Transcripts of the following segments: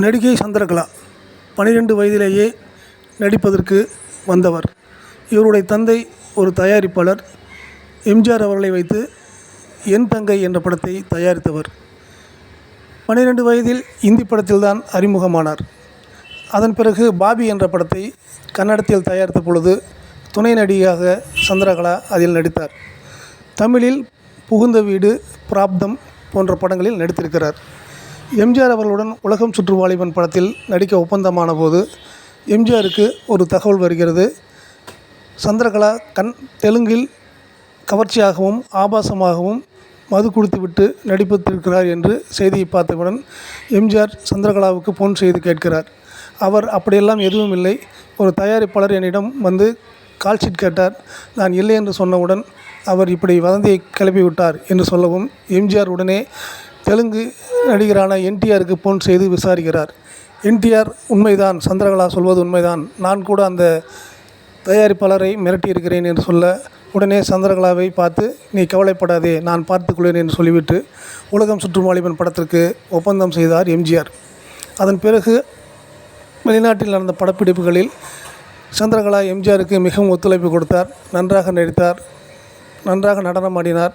நடிகை சந்திரகலா பன்னிரெண்டு வயதிலேயே நடிப்பதற்கு வந்தவர். இவருடைய தந்தை ஒரு தயாரிப்பாளர். எம்ஜிஆர் அவர்களை வைத்து என் தங்கை என்ற படத்தை தயாரித்தவர். பனிரெண்டு வயதில் இந்தி படத்தில்தான் அறிமுகமானார். அதன் பிறகு பாபி என்ற படத்தை கன்னடத்தில் தயாரித்த பொழுது துணை நடிகையாக சந்திரகலா அதில் நடித்தார். தமிழில் புகுந்த வீடு பிராப்தம் போன்ற படங்களில் நடித்திருக்கிறார். எம்ஜிஆர் அவர்களுடன் உலகம் சுற்று வாலிபன் படத்தில் நடிக்க ஒப்பந்தமான போது எம்ஜிஆருக்கு ஒரு தகவல் வருகிறது. சந்திரகலா கண் தெலுங்கில் கவர்ச்சியாகவும் ஆபாசமாகவும் மது குடித்துவிட்டு நடிப்பித்திருக்கிறார் என்று செய்தியை பார்த்தவுடன் எம்ஜிஆர் சந்திரகலாவுக்கு ஃபோன் செய்து கேட்கிறார். அவர் அப்படியெல்லாம் எதுவும் இல்லை. ஒரு தயாரிப்பாளர் என்னிடம் வந்து கால்ஷீட் கேட்டார். நான் இல்லை என்று சொன்னவுடன் அவர் இப்படி வதந்தியை கிளப்பிவிட்டார் என்று சொல்லவும் எம்ஜிஆர் உடனே தெலுங்கு நடிகரான என்டிஆருக்கு ஃபோன் செய்து விசாரிக்கிறார். என்டிஆர் உண்மைதான். சந்திரகலா சொல்வது உண்மைதான். நான் கூட அந்த தயாரிப்பாளரை மிரட்டியிருக்கிறேன் என்று சொல்ல உடனே சந்திரகலாவை பார்த்து நீ கவலைப்படாதே. நான் பார்த்துக்கொள்வேன் என்று சொல்லிவிட்டு உலகம் சுற்றும் வாலிபன் படத்திற்கு ஒப்பந்தம் செய்தார் எம்ஜிஆர். அதன் பிறகு வெளிநாட்டில் நடந்த படப்பிடிப்புகளில் சந்திரகலா எம்ஜிஆருக்கு மிகவும் ஒத்துழைப்பு கொடுத்தார் நன்றாக நடித்தார். நன்றாக நடனம் ஆடினார்.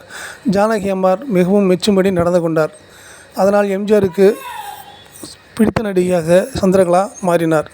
ஜானகி அம்மார் மிகவும் மெச்சும்படி நடந்து கொண்டார். அதனால் எம்ஜிஆருக்கு பிடித்த நடிகையாக சந்திரகலா மாறினார்.